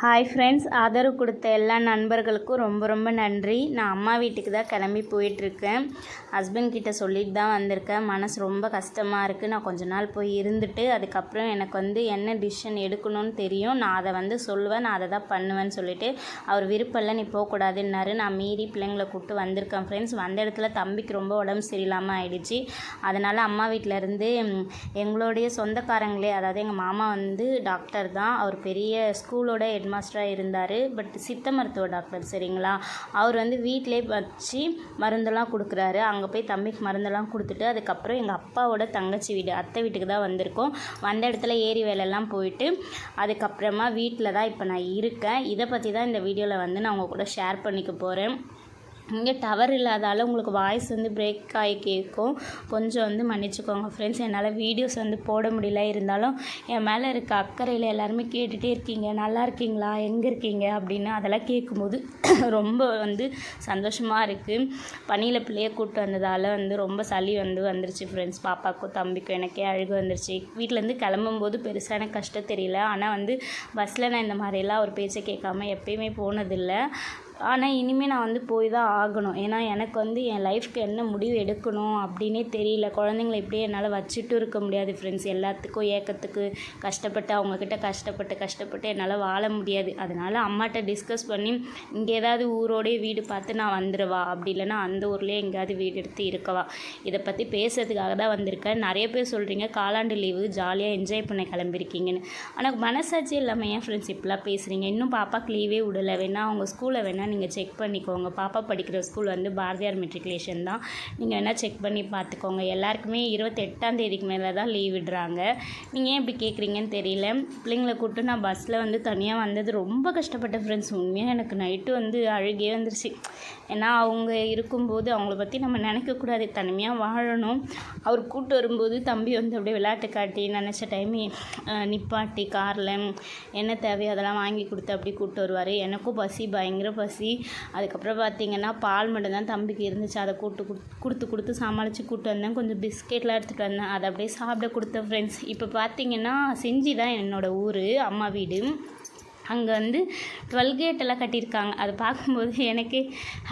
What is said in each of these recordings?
Hi friends ஆதரவு கொடுத்த எல்லா நண்பர்களுக்கும் ரொம்ப ரொம்ப நன்றி. நான் அம்மா வீட்டுக்கு தான் கிளம்பி போயிட்டுருக்கேன். ஹஸ்பண்ட் கிட்டே சொல்லிட்டு தான் வந்திருக்கேன். மனசு ரொம்ப கஷ்டமாக இருக்குது நான் கொஞ்ச நாள் போய் இருந்துட்டு அதுக்கப்புறம் எனக்கு வந்து என்ன டிசிஷன் எடுக்கணும்னு தெரியும். நான் அதை வந்து சொல்லுவேன். நான் அதை தான் பண்ணுவேன்னு சொல்லிவிட்டு அவர் விருப்பம் இல்லை நீ போகக்கூடாதுன்னாரு. நான் மீறி பிள்ளைங்களை கூப்பிட்டு வந்திருக்கேன் ஃப்ரெண்ட்ஸ் வந்த இடத்துல தம்பிக்கு ரொம்ப உடம்பு சரியில்லாமல் ஆயிடுச்சு. அதனால் அம்மா வீட்டிலேருந்து எங்களுடைய சொந்தக்காரங்களே அதாவது எங்கள் மாமா வந்து டாக்டர் தான். அவர் பெரிய ஸ்கூலோட ஹெட்மாஸ்டராக இருந்தார். பட் சித்த மருத்துவ டாக்டர் சரிங்களா? அவர் வந்து வீட்டிலே வச்சு மருந்தெல்லாம் கொடுக்குறாரு. அங்கே போய் தம்பிக்கு மருந்தெல்லாம் கொடுத்துட்டு அதுக்கப்புறம் எங்கள் அப்பாவோட தங்கச்சி வீடு அத்தை வீட்டுக்கு தான் வந்திருக்கோம். வந்த இடத்துல ஏரி வேலையெல்லாம் போயிட்டு அதுக்கப்புறமா வீட்டில் தான் இப்போ நான் இருக்கேன். இதை பற்றி தான் இந்த வீடியோவில் வந்து நான் உங்கள் கூட ஷேர் பண்ணிக்க போகிறேன் இங்கே டவர் இல்லாதால உங்களுக்கு வாய்ஸ் வந்து பிரேக் ஆகி கேட்கும் கொஞ்சம் வந்து மன்னிச்சுக்கோங்க ஃப்ரெண்ட்ஸ் என்னால் வீடியோஸ் வந்து போட முடியல. இருந்தாலும் என் மேலே இருக்க அக்கறையில் எல்லாருமே கேட்டுகிட்டே இருக்கீங்க. நல்லா இருக்கீங்களா? எங்கே இருக்கீங்க? அப்படின்னு அதெல்லாம் கேட்கும்போது ரொம்ப வந்து சந்தோஷமாக இருக்குது பனியில் பிள்ளைய கூப்பிட்டு வந்ததால் வந்து ரொம்ப சளி வந்து வந்துருச்சு ஃப்ரெண்ட்ஸ் பாப்பாக்கும் தம்பிக்கும் எனக்கே அழுகு வந்துருச்சு. வீட்டிலேருந்து கிளம்பும்போது பெருசாக எனக்கு கஷ்டம் தெரியல. ஆனால் வந்து பஸ்ஸில் நான் இந்த மாதிரிலாம் ஒரு பேச்சை கேட்காம எப்பயுமே போனதில்லை. ஆனால் இனிமேல் நான் வந்து போய் தான் ஆகணும். ஏன்னா எனக்கு வந்து என் லைஃப்க்கு என்ன முடிவு எடுக்கணும் அப்படின்னே தெரியல. குழந்தைங்கள இப்படியே என்னால் வச்சுட்டு இருக்க முடியாது ஃப்ரெண்ட்ஸ் எல்லாத்துக்கும் ஏக்கத்துக்கு கஷ்டப்பட்டு அவங்கக்கிட்ட கஷ்டப்பட்டு கஷ்டப்பட்டு என்னால் வாழ முடியாது. அதனால் அம்மாட்ட டிஸ்கஸ் பண்ணி இங்கே ஏதாவது ஊரோடய வீடு பார்த்து நான் வந்துடுவா அப்படி இல்லைனா அந்த ஊர்லேயே எங்கேயாவது வீடு எடுத்து இருக்கவா. இதை பற்றி பேசுறதுக்காக தான் வந்திருக்கேன். நிறைய பேர் சொல்கிறீங்க காலாண்டு லீவு ஜாலியாக என்ஜாய் பண்ண கிளம்பிருக்கீங்கன்னு. ஆனால் மனசாட்சி இல்லாமல் ஏன் ஃப்ரெண்ட்ஸ் இப்படிலாம் பேசுகிறீங்க இன்னும் பாப்பாக்கு லீவே விடலை. வேணா அவங்க ஸ்கூலை வேணால் நீங்கள் செக் பண்ணிக்கோங்க. பாப்பா படிக்கிற ஸ்கூல் வந்து பாரதியார் மெட்ரிகுலேஷன் தான். நீங்கள் வேணால் செக் பண்ணி பார்த்துக்கோங்க எல்லாருக்குமே இருபத்தெட்டாம் தேதிக்கு மேலே தான் லீவ் விடுறாங்க. நீங்கள் ஏன் இப்படி கேட்குறீங்கன்னு தெரியல. பிள்ளைங்களை கூப்பிட்டு நான் பஸ்ஸில் வந்து தனியாக வந்தது ரொம்ப கஷ்டப்பட்ட ஃப்ரெண்ட்ஸ் உண்மையாக எனக்கு நைட்டு வந்து அழுகே வந்துருச்சு. ஏன்னா அவங்க இருக்கும்போது அவங்கள பற்றி நம்ம நினைக்கக்கூடாது தனிமையாக வாழணும். அவர் கூப்பிட்டு வரும்போது தம்பி வந்து அப்படியே விளையாட்டு காட்டி நினச்ச டைம் நிப்பாட்டி காரில் என்ன தேவையோ அதெல்லாம் வாங்கி கொடுத்து அப்படி கூப்பிட்டு வருவார். எனக்கும் பசி பயங்கர பசி. அதுக்கப்புறம் பார்த்தீங்கன்னா பால் மட்டும்தான் தம்பிக்கு இருந்துச்சு. அதை கூட்டு கொடுத்து கொடுத்து சமாளித்து கூப்பிட்டு வந்தேன். கொஞ்சம் பிஸ்கெட்லாம் எடுத்துகிட்டு வந்தேன். அதை அப்படியே சாப்பிட கொடுத்தேன் ஃப்ரெண்ட்ஸ் இப்போ பார்த்தீங்கன்னா செஞ்சி தான் என்னோடய ஊர் அம்மா வீடு. அங்கே வந்து டுவெல் கேட் எல்லாம் கட்டியிருக்காங்க. அதை பார்க்கும்போது எனக்கே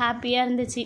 ஹாப்பியாக இருந்துச்சு.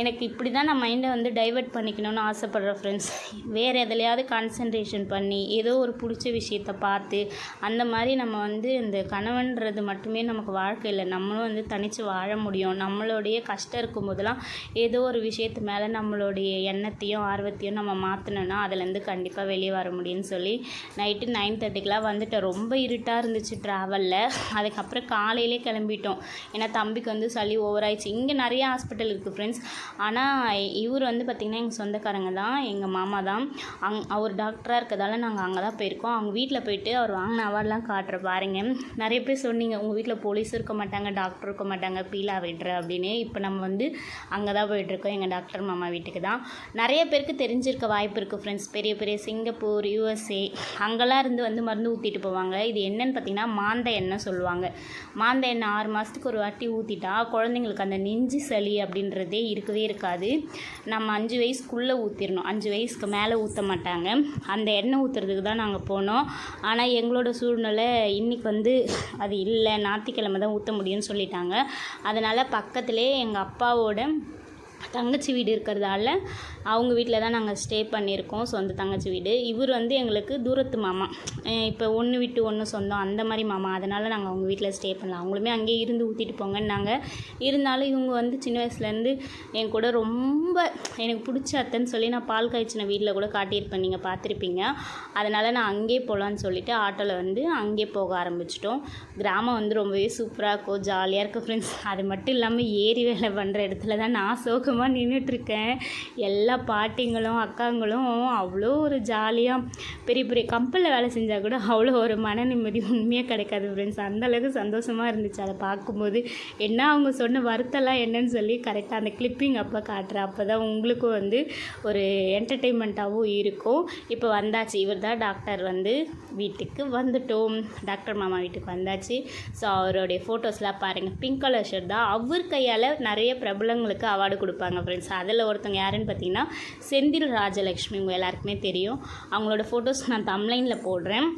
எனக்கு இப்படி தான் நான் மைண்டை வந்து டைவர்ட் பண்ணிக்கணும்னு ஆசைப்பட்றேன் ஃப்ரெண்ட்ஸ் வேறு எதுலையாவது கான்சன்ட்ரேஷன் பண்ணி ஏதோ ஒரு பிடிச்ச விஷயத்த பார்த்து அந்த மாதிரி நம்ம வந்து இந்த கணவன்றது மட்டுமே நமக்கு வாழ்க்கையில் நம்மளும் வந்து தனித்து வாழ முடியும். நம்மளுடைய கஷ்டம் இருக்கும் போதெல்லாம் ஏதோ ஒரு விஷயத்து மேலே நம்மளுடைய எண்ணத்தையும் ஆர்வத்தையும் நம்ம மாற்றினோன்னா அதுலேருந்து கண்டிப்பாக வெளியே வர முடியும்னு சொல்லி நைட்டு நைன் தேர்ட்டிக்கெலாம் வந்துட்டு ரொம்ப இருட்டாக இருந்துச்சு ட்ராவலில் அதுக்கப்புறம் காலையிலே கிளம்பிட்டோம். ஏன்னா தம்பிக்கு வந்து சளி ஓவராயிடுச்சு இங்கே நிறைய ஹாஸ்பிட்டல் இருக்குது ஃப்ரெண்ட்ஸ் ஆனால் இவர் வந்து பார்த்திங்கன்னா எங்கள் சொந்தக்காரங்க தான் எங்கள் மாமா தான். அங் அவர் டாக்டராக இருக்கிறதால நாங்கள் அங்கே தான் போயிருக்கோம். அவங்க வீட்டில் போயிட்டு அவர் வாங்கின அவார்ட்லாம் காட்டுற பாருங்க. நிறைய பேர் சொன்னீங்க உங்கள் வீட்டில் போலீஸ் இருக்க மாட்டாங்க டாக்டர் இருக்க மாட்டாங்க பீலா விடுற அப்படின்னு. இப்போ நம்ம வந்து அங்கே தான் போயிட்டுருக்கோம் எங்கள் டாக்டர் மாமா வீட்டுக்கு தான். நிறைய பேருக்கு தெரிஞ்சிருக்க வாய்ப்பு இருக்குது ஃப்ரெண்ட்ஸ் பெரிய பெரிய சிங்கப்பூர் யூஎஸ்ஏ அங்கெல்லாம் இருந்து வந்து மருந்து ஊற்றிட்டு போவாங்க. இது என்னன்னு பார்த்தீங்கன்னா மாந்த எண்ணெய் சொல்லுவாங்க. மாந்த எண்ணெய் ஆறு மாதத்துக்கு ஒரு வாட்டி ஊற்றிட்டா குழந்தைங்களுக்கு அந்த நெஞ்சு சளி அப்படின்றதே இருக்கவே இருக்காது. நம்ம அஞ்சு வயசுக்குள்ளே ஊற்றிடணும் அஞ்சு வயசுக்கு மேலே ஊற்ற மாட்டாங்க. அந்த எண்ணெய் ஊற்றுறதுக்கு தான் நாங்கள் போனோம். ஆனால் எங்களோட சூழ்நிலை இன்றைக்கி வந்து அது இல்லை. ஞாயிற்றுக்கிழமை தான் ஊற்ற முடியும்னு சொல்லிட்டாங்க. அதனால் பக்கத்துலேயே எங்கள் அப்பாவோட தங்கச்சி வீடு இருக்கிறதால அவங்க வீட்டில் தான் நாங்கள் ஸ்டே பண்ணியிருக்கோம். சொந்த தங்கச்சி வீடு. இவர் வந்து எங்களுக்கு தூரத்து மாமா. இப்போ ஒன்று விட்டு ஒன்று சொந்தம். அந்த மாதிரி மாமா. அதனால் நாங்கள் அவங்க வீட்டில் ஸ்டே பண்ணலாம் அவங்களுமே அங்கேயே இருந்து ஊற்றிட்டு போங்கன்னாங்க இருந்தாலும் இவங்க வந்து சின்ன வயசுலேருந்து என் கூட ரொம்ப எனக்கு பிடிச்ச அத்தைன்னு சொல்லி நான் பால் காய்ச்சின வீட்டில் கூட காட்டியிருப்பேன். நீங்கள் பார்த்துருப்பீங்க. அதனால் நான் அங்கேயே போகலான்னு சொல்லிட்டு ஆட்டோவில் வந்து அங்கேயே போக ஆரம்பிச்சிட்டோம். கிராமம் வந்து ரொம்பவே சூப்பராக இருக்கும். ஜாலியாக இருக்கும் ஃப்ரெண்ட்ஸ் அது மட்டும் இல்லாமல் ஏரி வேலை பண்ணுற இடத்துல தான் நான் சோகமாக நின்றுட்டுருக்கேன் எல்லா பாட்டிங்களும் அக்காங்களும் அவ்வளோ ஒரு ஜாலியாக பெரிய பெரிய கம்பலில் வேலை செஞ்சால் கூட அவ்வளோ ஒரு மன நிம்மதி உண்மையாக கிடைக்காது ஃப்ரெண்ட்ஸ் அந்தளவுக்கு சந்தோஷமாக இருந்துச்சு. அதை பார்க்கும்போது என்ன அவங்க சொன்ன வருத்தெல்லாம் என்னன்னு சொல்லி கரெக்டாக அந்த கிளிப்பிங் அப்போ காட்டுறேன் அப்போ தான் உங்களுக்கும் வந்து ஒரு என்டர்டெயின்மெண்ட்டாகவும் இருக்கும். இப்போ வந்தாச்சு. இவர் தான் டாக்டர் வந்து வீட்டுக்கு வந்துட்டோம். டாக்டர் மாமா வீட்டுக்கு வந்தாச்சு. ஸோ அவருடைய ஃபோட்டோஸ்லாம் பாருங்கள் பிங்க் கலர் ஷர்ட் தான். அவர் கையால் நிறைய பிரபலங்களுக்கு அவார்டு கொடுப்பாங்க. ஃப்ரெண்ட்ஸ் அதில் ஒருத்தவங்க யாருன்னு பார்த்தீங்கன்னா செந்தில் ராஜலக்ஷ்மி உங்கள் எல்லாருக்குமே தெரியும். அவங்களோட ஃபோட்டோஸ் நான் தம்லைனில் போடுறேன்.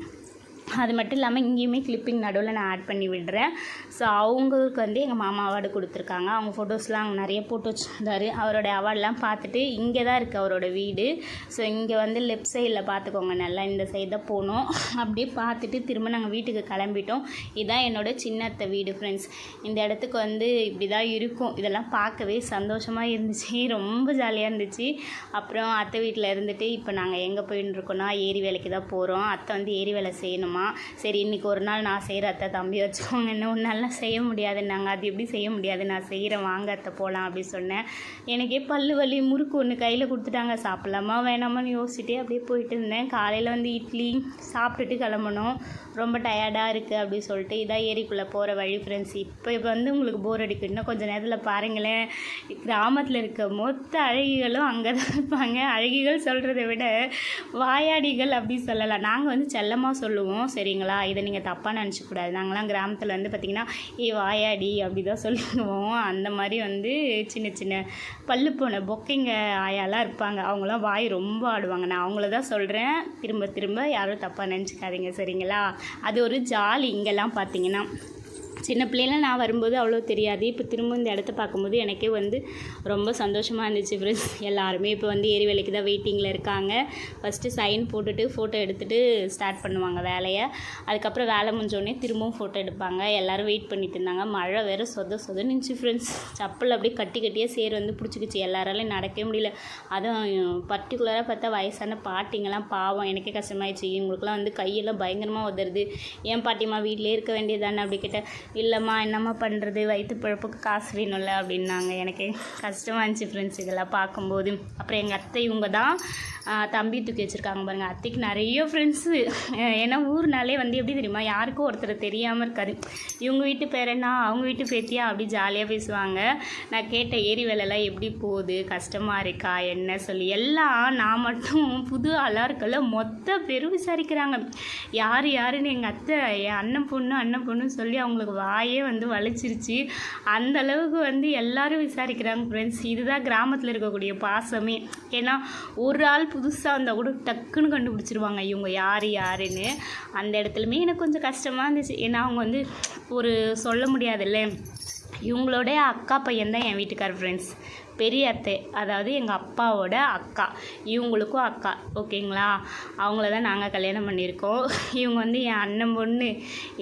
அது மட்டும் இல்லாமல் இங்கேயுமே கிளிப்பிங் நடுவில் நான் ஆட் பண்ணி விடுறேன். ஸோ அவங்களுக்கு வந்து எங்கள் மாமா அவார்டு கொடுத்துருக்காங்க. அவங்க ஃபோட்டோஸ்லாம் அவங்க நிறைய போட்டு வச்சுருந்தாரு. அவரோட அவார்ட்லாம் பார்த்துட்டு இங்கே தான் இருக்குது அவரோட வீடு. ஸோ இங்கே வந்து லெஃப்ட் சைடில் பார்த்துக்கோங்க. நல்லா இந்த சைடு தான் போனோம். அப்படியே பார்த்துட்டு திரும்ப நாங்கள் வீட்டுக்கு கிளம்பிட்டோம். இதுதான் என்னோடய சின்னத்த வீடு ஃப்ரெண்ட்ஸ் இந்த இடத்துக்கு வந்து இப்படி தான் இருக்கும். இதெல்லாம் பார்க்கவே சந்தோஷமாக இருந்துச்சு. ரொம்ப ஜாலியாக இருந்துச்சு. அப்புறம் அத்தை வீட்டில் இருந்துட்டு இப்போ நாங்கள் எங்கே போயின்னு இருக்கோன்னா ஏரி வேலைக்கு தான் போகிறோம் அத்தை வந்து ஏரி வேலை செய்யணுமா? சரி இன்றைக்கி ஒரு நாள் நான் செய்கிற அத்தை தம்பி வச்சுக்கோங்க. இன்னும் ஒரு நாள்லாம் செய்ய முடியாது நாங்கள் அது எப்படி செய்ய முடியாது? நான் செய்கிறேன் வாங்க அத்தை போகலாம் அப்படி சொன்னேன். எனக்கே பல்லு வலி முறுக்கு ஒன்று கையில் கொடுத்துட்டாங்க. சாப்பிட்லாமா வேணாமான்னு யோசிச்சுட்டே அப்படியே போயிட்டு இருந்தேன். காலையில் வந்து இட்லி சாப்பிட்டுட்டு கிளம்பணும். ரொம்ப டயர்டாக இருக்குது அப்படி சொல்லிட்டு இதான் ஏரிக்குள்ளே போகிற வழி ஃப்ரெண்ட்ஸ் இப்போ இப்போ வந்து உங்களுக்கு போர் அடிக்கும். இன்னும் கொஞ்சம் நேரத்தில் பாருங்களேன். கிராமத்தில் இருக்க மொத்த அழகிகளும் அங்கே தான் இருப்பாங்க. அழகிகள் சொல்கிறத விட வாயாடிகள் அப்படி சொல்லலாம். நாங்கள் வந்து செல்லமாக சொல்லுவோம். சரிங்களா? இதை நீங்கள் தப்பாக நினச்சிக்கூடாது நாங்களாம் கிராமத்தில் வந்து பார்த்திங்கன்னா ஏ வாயாடி அப்படி தான் சொல்லுவோம். அந்த மாதிரி வந்து சின்ன சின்ன பல்லு போன பொக்கைங்க ஆயாலாம் இருப்பாங்க. அவங்களாம் வாய் ரொம்ப ஆடுவாங்க. நான் அவங்கள தான் சொல்கிறேன் திரும்ப திரும்ப யாரும் தப்பாக நினச்சிக்காதீங்க சரிங்களா? அது ஒரு ஜாலி. இங்கெல்லாம் பார்த்தீங்கன்னா சின்ன பிள்ளைல நான் வரும்போது அவ்வளோ தெரியாது. இப்போ திரும்ப இந்த இடத்த பார்க்கும்போது எனக்கே வந்து ரொம்ப சந்தோஷமாக இருந்துச்சு ஃப்ரெண்ட்ஸ் எல்லாருமே இப்போ வந்து ஏரி வேலைக்கு தான் வெயிட்டிங்கில் இருக்காங்க. ஃபஸ்ட்டு சைன் போட்டுட்டு ஃபோட்டோ எடுத்துகிட்டு ஸ்டார்ட் பண்ணுவாங்க வேலையை. அதுக்கப்புறம் வேலை முடிஞ்சோடனே திரும்பவும் ஃபோட்டோ எடுப்பாங்க. எல்லோரும் வெயிட் பண்ணிட்டு இருந்தாங்க. மழை வேறு சொத சொத நினச்சி ஃப்ரெண்ட்ஸ் சப்பல் அப்படியே கட்டி கட்டியே சேர் வந்து பிடிச்சிக்கிச்சு. எல்லாராலையும் நடக்கவே முடியல. அதுவும் பர்டிகுலராக பார்த்தா வயசான பாட்டிங்கெல்லாம் பாவம். எனக்கே கஷ்டமாயிடுச்சு. இவங்களுக்குலாம் வந்து கையெல்லாம் பயங்கரமாக உதருது ஏன் பாட்டிம்மா வீட்டிலே இருக்க வேண்டியதானே அப்படி கேட்டால் இல்லைம்மா என்னம்மா பண்ணுறது வயிற்று பிழப்புக்கு காசு வேணும்ல அப்படின்னாங்க. எனக்கு கஷ்டமாக இருந்துச்சு ஃப்ரெண்ட்ஸ் இதெல்லாம் பார்க்கும்போது. அப்புறம் எங்கள் அத்தை இவங்க தான் தம்பி தூக்கி வச்சுருக்காங்க பாருங்கள் அத்தைக்கு நிறைய ஃப்ரெண்ட்ஸு ஏன்னா ஊர்னாலே வந்து எப்படி தெரியுமா யாருக்கும் ஒருத்தர் தெரியாமல் இருக்காது. இவங்க வீட்டு பேர் என்ன? அவங்க வீட்டு பேத்தியா? அப்படி ஜாலியாக பேசுவாங்க. நான் கேட்ட ஏரி வேலைலாம் எப்படி போகுது? கஷ்டமாக இருக்கா? என்ன சொல்லி எல்லாம் நான் மட்டும் புது ஆளாக இருக்கல மொத்த பேரும் விசாரிக்கிறாங்க. யார் யாருன்னு எங்கள் அத்தை என் அண்ணன் பொண்ணு அண்ணன் பொண்ணுன்னு சொல்லி அவங்களுக்கு வாயே வந்து வலிச்சிருச்சு. அந்த அளவுக்கு வந்து எல்லாரும் விசாரிக்கிறாங்க ஃப்ரெண்ட்ஸ் இதுதான் கிராமத்தில் இருக்கக்கூடிய பாசமே. ஏன்னா ஒரு ஆள் புதுசாக வந்தால் கூட டக்குன்னு கண்டுபிடிச்சிருவாங்க இவங்க யார் யாருன்னு. அந்த இடத்துலையுமே எனக்கு கொஞ்சம் கஷ்டமாக இருந்துச்சு. ஏன்னா அவங்க வந்து ஒரு சொல்ல முடியாதுல்ல. இவங்களோட அக்கா பையன் தான் என் வீட்டுக்கார் ஃப்ரெண்ட்ஸ் பெரிய அத்தை அதாவது எங்கள் அப்பாவோட அக்கா. இவங்களுக்கும் அக்கா ஓகேங்களா? அவங்கள தான் நாங்கள் கல்யாணம் பண்ணியிருக்கோம். இவங்க வந்து என் அண்ணன் பொண்ணு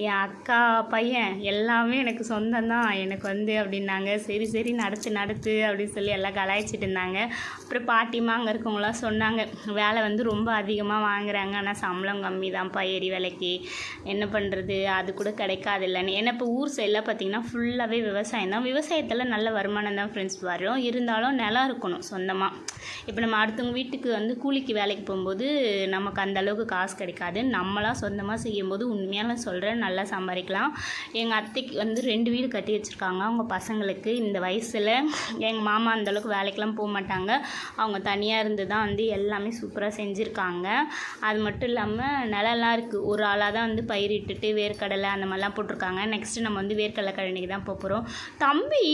என் அக்கா பையன் எல்லாமே எனக்கு சொந்தம் தான். எனக்கு வந்து அப்படின்னாங்க சரி சரி நடத்து நடத்து அப்படின்னு சொல்லி எல்லாம் கலாய்ச்சிட்டு இருந்தாங்க. அப்புறம் பாட்டிமா அங்கே இருக்கவங்களாம் சொன்னாங்க வேலை வந்து ரொம்ப அதிகமாக வாங்குறாங்க. ஆனால் சம்பளம் கம்மி தான்ப்பா எரி வேலைக்கு. என்ன பண்ணுறது அது கூட கிடைக்காது இல்லைன்னு ஏன்னா இப்போ ஊர் சைடில் பார்த்தீங்கன்னா ஃபுல்லாகவே விவசாயம் தான். விவசாயத்தில் நல்ல வருமானம் தான் ஃப்ரெண்ட்ஸ் வரும். இருந்தாலும் நிலம் இருக்கணும் சொந்தமாக இப்போ நம்ம அடுத்தவங்க வீட்டுக்கு வந்து கூலிக்கு வேலைக்கு போகும்போது நமக்கு அந்தளவுக்கு காசு கிடைக்காது. நம்மளாம் சொந்தமாக செய்யும்போது உண்மையாக சொல்கிறேன் நல்லா சம்பாதிக்கலாம். எங்கள் அத்தைக்கு வந்து ரெண்டு வீடு கட்டி வச்சுருக்காங்க. அவங்க பசங்களுக்கு இந்த வயசில் எங்கள் மாமா அந்த அளவுக்கு வேலைக்கெலாம் போக மாட்டாங்க. அவங்க தனியாக இருந்து தான் வந்து எல்லாமே சூப்பராக செஞ்சுருக்காங்க. அது மட்டும் இல்லாமல் நிலம்லாம் இருக்குது ஒரு ஆளாக தான் வந்து பயிரிட்டுட்டு வேர்க்கடலை அந்த மாதிரிலாம் போட்டிருக்காங்க. நெக்ஸ்ட்டு நம்ம வந்து வேர்க்கடலை கழனிக்கு தான் போகிறோம் தம்பி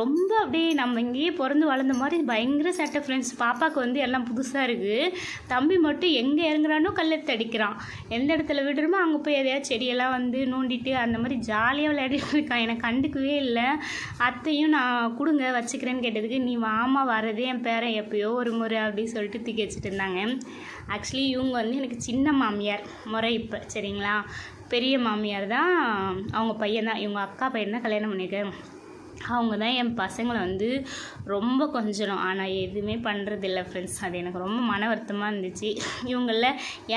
ரொம்ப அப்படியே நம்ம இங்கேயே போகிற பிறந்து வளர்ந்த மாதிரி பயங்கர சேட்டை ஃப்ரெண்ட்ஸ் பாப்பாவுக்கு வந்து எல்லாம் புதுசாக இருக்குது தம்பி மட்டும் எங்கே இறங்குறானோ கல்லெடுத்து அடிக்கிறான். எந்த இடத்துல விடுறோமோ அங்கே போய் எதையாவது செடியெல்லாம் வந்து நோண்டிட்டு அந்த மாதிரி ஜாலியாக விளையாடிட்டு இருக்கான். எனக்கு கண்டுக்கவே இல்லை. அத்தையும் நான் கொடுங்க வச்சுக்கிறேன்னு கேட்டதுக்கு நீ வாமா வரதே என் பேரன் எப்பயோ ஒரு முறை அப்படின்னு சொல்லிட்டு தூக்கி வச்சுட்டு இருந்தாங்க. ஆக்சுவலி இவங்க வந்து எனக்கு சின்ன மாமியார் முறை இப்போ சரிங்களா? பெரிய மாமியார் தான். அவங்க பையன் தான். இவங்க அக்கா பையன் தான் கல்யாணம் பண்ணியிருக்கேன் அவங்க தான் என் பசங்களை வந்து ரொம்ப கொஞ்சணும். ஆனால் எதுவுமே பண்ணுறதில்ல ஃப்ரெண்ட்ஸ் அது எனக்கு ரொம்ப மன வருத்தமாக இருந்துச்சு. இவங்கள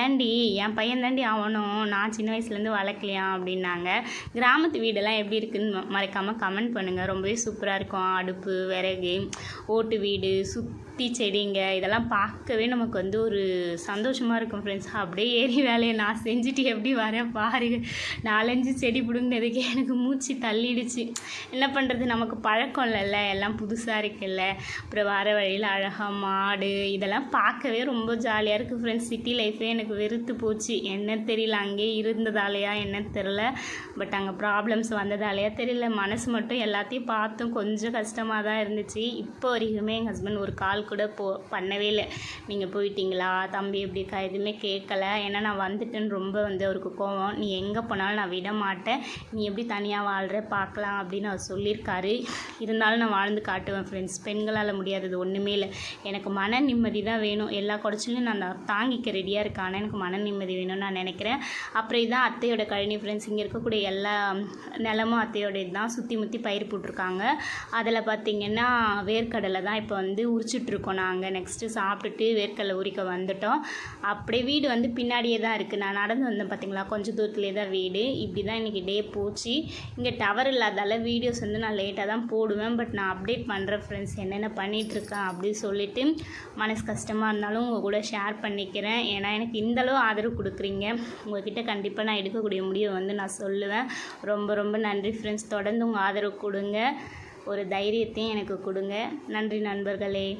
ஏண்டி என் பையன் தாண்டி அவனும் நான் சின்ன வயசுலேருந்து வளர்க்கலையா? அப்படின்னாங்க. கிராமத்து வீடெல்லாம் எப்படி இருக்குன்னு மறைக்காமல் கமெண்ட் பண்ணுங்கள் ரொம்பவே சூப்பராக இருக்கும். அடுப்பு விறகு ஓட்டு வீடு சுற்றி செடிங்க. இதெல்லாம் பார்க்கவே நமக்கு வந்து ஒரு சந்தோஷமாக இருக்கும் ஃப்ரெண்ட்ஸ் அப்படியே ஏறி வேலையை நான் செஞ்சுட்டு எப்படி வரேன் பாரு. நாலஞ்சு செடி பிடுங்கினதுக்கே எனக்கு மூச்சு தள்ளிடுச்சு. என்ன பண்ணுறது நமக்கு பழக்கம் இல்லைல்ல எல்லாம் புதுசாக இருக்குது இருக்குல்ல? அப்புறம் வர வழியில் அழகாக மாடு இதெல்லாம் பார்க்கவே ரொம்ப ஜாலியாக இருக்குது ஃப்ரெண்ட்ஸ் சிட்டி லைஃபே எனக்கு வெறுத்து போச்சு. என்ன தெரியல அங்கேயே இருந்ததாலையா என்ன தெரில பட் அங்கே ப்ராப்ளம்ஸ் வந்ததாலையா தெரியல. மனசு மட்டும் எல்லாத்தையும் பார்த்தும் கொஞ்சம் கஷ்டமாக தான் இருந்துச்சு. இப்போ வரைக்குமே எங்கள் ஹஸ்பண்ட் ஒரு கால் கூட போ பண்ணவே இல்லை. நீங்கள் போயிட்டீங்களா? தம்பி எப்படி இருக்கா? எதுவுமே கேட்கல. ஏன்னா நான் வந்துட்டேன்னு ரொம்ப வந்து அவருக்கு கோவம். நீ எங்கே போனாலும் நான் விட மாட்டேன். நீ எப்படி தனியாக வாழ்கிற பார்க்கலாம் அப்படின்னு அவர் சொல்லியிருக்காரு. இருந்தாலும் நான் வாழ்ந்து காட்டுவேன் ஃப்ரெண்ட்ஸ் பெண்களால் முடியாதது ஒன்றுமே இல்லை. எனக்கு மன நிம்மதி தான் வேணும். எல்லா குடைச்சலையும் நான் தாங்கிக்க ரெடியாக இருக்கேன். ஆனால் எனக்கு மன நிம்மதி வேணும்னு நான் நினைக்கிறேன். அப்புறம் இதுதான் அத்தையோட கழனி ஃப்ரெண்ட்ஸ் இங்கே இருக்கக்கூடிய எல்லா நிலமும் அத்தையோட இதுதான் சுற்றி முற்றி பயிர் போட்டிருக்காங்க. அதில் பார்த்திங்கன்னா வேர்க்கடலை தான் இப்போ வந்து உரிச்சிட்ருக்கோம் நாங்கள் நெக்ஸ்ட்டு சாப்பிட்டுட்டு வேர்க்கடலை உரிக்க வந்துட்டோம். அப்படியே வீடு வந்து பின்னாடியே தான் இருக்குது நான் நடந்து வந்தேன் பார்த்தீங்களா கொஞ்சம் தூரத்துலேயே தான் வீடு. இப்படி தான் இன்றைக்கி டே போச்சு. இங்கே டவர் இல்லாதால வீடியோஸ் வந்து நான் லேட்டாக தான் போடுவேன். பட் நான் அப்டேட் பண்ணுற ஃப்ரெண்ட்ஸ் ஃப்ரெண்ட்ஸ் என்னென்ன பண்ணிகிட்ருக்கேன் அப்படின்னு சொல்லிட்டு மனசு கஷ்டமாக இருந்தாலும் உங்கள் கூட ஷேர் பண்ணிக்கிறேன். ஏன்னா எனக்கு இந்தளவு ஆதரவு கொடுக்குறீங்க. உங்கள்கிட்ட கண்டிப்பாக நான் எடுக்கக்கூடிய முடிவை வந்து நான் சொல்லுவேன். ரொம்ப ரொம்ப நன்றி ஃப்ரெண்ட்ஸ் தொடர்ந்து உங்கள் ஆதரவு கொடுங்க. ஒரு தைரியத்தையும் எனக்கு கொடுங்க. நன்றி நண்பர்களே.